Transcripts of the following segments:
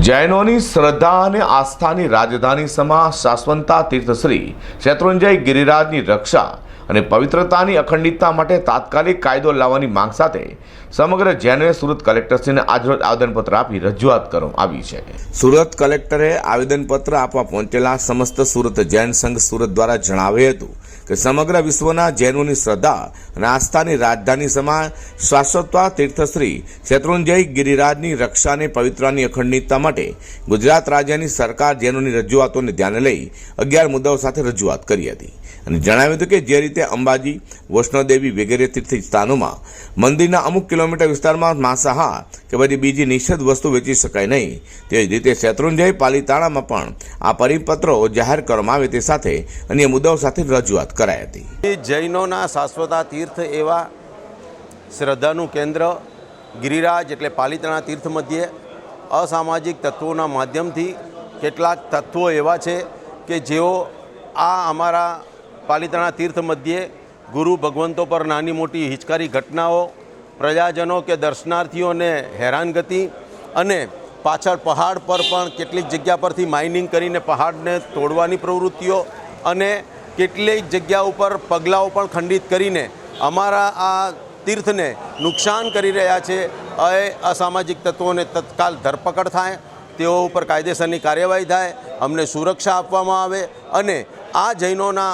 જૈનોની શ્રદ્ધા અને આસ્થાની રાજધાની સમા શાશ્વંતા તીર્થશ્રી શેત્રુંજય ગિરિરાજની રક્ષા અને પવિત્રતાની અખંડિતતા માટે તાત્કાલિક કાયદો લાવવાની માંગ સાથે સમગ્ર જૈનોએ સુરત કલેક્ટરશ્રીને આજરોજ આવેદનપત્ર આપી રજૂઆત કરવામાં આવી છે. સુરત કલેક્ટરે આવેદનપત્ર આપવા પહોંચેલા સમસ્ત સુરત જૈન સંઘ સુરત દ્વારા જણાવ્યું હતું કે સમગ્ર વિશ્વના જૈનોની શ્રદ્ધા અને આસ્થાની રાજધાની સમા શાશ્વતવા તીર્થશ્રી શેત્રુંજય ગિરિરાજની રક્ષાને પવિત્રની અખંડિતતા માટે ગુજરાત રાજ્યની સરકાર જૈનોની રજૂઆતોને ધ્યાને લઈ અગિયાર મુદ્દાઓ સાથે રજૂઆત કરી હતી. અને જણાવ્યું હતું કે જે રીતે અંબાજી, વૈષ્ણોદેવી વગેરે તીર્થ સ્થાનોમાં મંદિરના અમુક કિલોમીટર વિસ્તારમાં માંસાહાર કે પછી બીજી નિષેધ વસ્તુ વેચી શકાય નહીં, તે જ રીતે શેત્રુંજય પાલિતાણામાં પણ આ પરિપત્રો જાહેર કરવામાં આવે તે સાથે અન્ય મુદ્દાઓ સાથે રજૂઆત કરાઈ હતી. જૈનોના શાશ્વતા તીર્થ એવા શ્રદ્ધાનું કેન્દ્ર ગિરિરાજ એટલે પાલિતાણા તીર્થ મધ્યે અસામાજિક તત્વોના માધ્યમથી કેટલાક તત્વો એવા છે કે જેઓ આ અમારા પાલિતાણા તીર્થ મધ્યે ગુરુ ભગવંતો પર નાની મોટી હિચકારી ઘટનાઓ, પ્રજાજનો કે દર્શનાર્થીઓને હેરાનગતિ અને પાછળ પહાડ પર પણ કેટલીક જગ્યા પરથી માઇનિંગ કરીને પહાડને તોડવાની પ્રવૃત્તિઓ અને કેટલીક જગ્યા ઉપર પગલાઓ પણ ખંડિત કરીને અમારા આ તીર્થને નુકસાન કરી રહ્યા છે. એ અસામાજિક તત્વોને તત્કાલ ધરપકડ થાય, તેઓ ઉપર કાયદેસરની કાર્યવાહી થાય, અમને સુરક્ષા આપવામાં આવે અને આ જૈનોના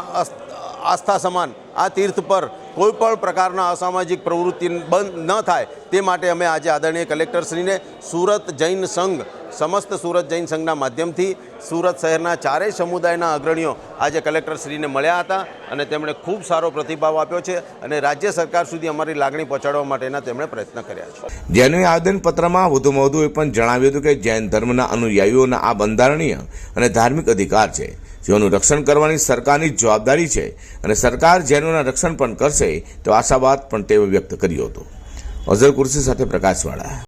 આસ્થા સમાન, આ તીર્થ પર કોઈ પણ પ્રકારના અસામાજિક પ્રવૃત્તિ બંધ ન થાય, તે માટે અમે આજે આદરણીય કલેક્ટરશ્રીને સુરત જૈન સંઘ, સમસ્ત સુરત જૈન સંઘના માધ્યમથી સુરત શહેરના ચારેય સમુદાયના અગ્રણીઓ આજે કલેક્ટરશ્રીને મળ્યા હતા અને તેમણે ખૂબ સારો પ્રતિભાવ આપ્યો છે અને રાજ્ય સરકાર સુધી અમારી લાગણી પહોંચાડવા માટેના તેમણે પ્રયત્ન કર્યા છે. જૈનોએ આવેદનપત્રમાં વધુમાં વધુ એ પણ જણાવ્યું હતું કે જૈન ધર્મના અનુયાયીઓના આ બંધારણીય અને ધાર્મિક અધિકાર છે. જેઓનું રક્ષણ કરવાની સરકારની જવાબદારી છે અને સરકાર જૈનોના રક્ષણ પણ કરશે તો આશાવાદ પણ તેઓ વ્યક્ત કર્યો હતો. અઝર કુર્સી સાથે પ્રકાશવાળા.